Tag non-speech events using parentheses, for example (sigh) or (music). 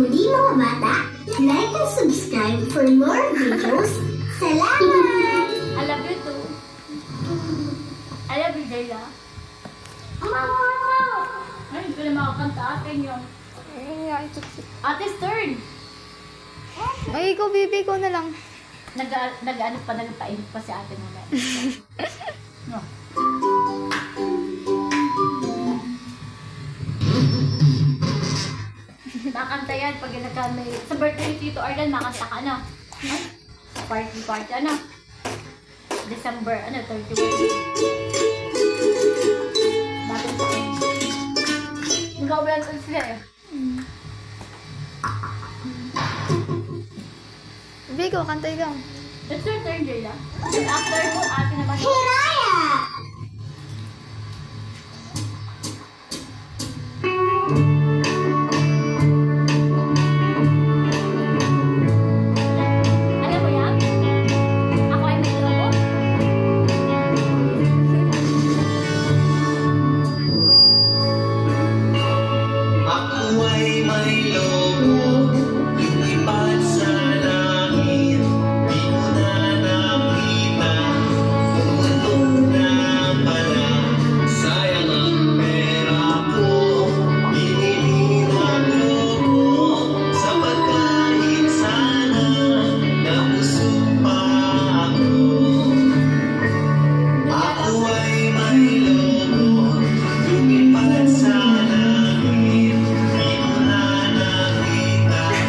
muli mga bata. Like and subscribe for more videos. Salamat! I love you too. I love you, Jayla. Ay, hindi ko na makakanta atin yung Ate's turn. Ay, ikaw, baby, ikaw na lang. Nag, nag pa, nagpainit pa si ate mo na. (laughs) Nakanta yan pag nagka may... Sa birthday ni Tito Arlan, makanta ka na. No? Sa party party, ano? December, ano, 31. Dati sa akin. Nagkawalan ulit sila eh. Ikaw, kanta ikaw. It's your turn, Jayla. After mo, ate naman. Hiraya!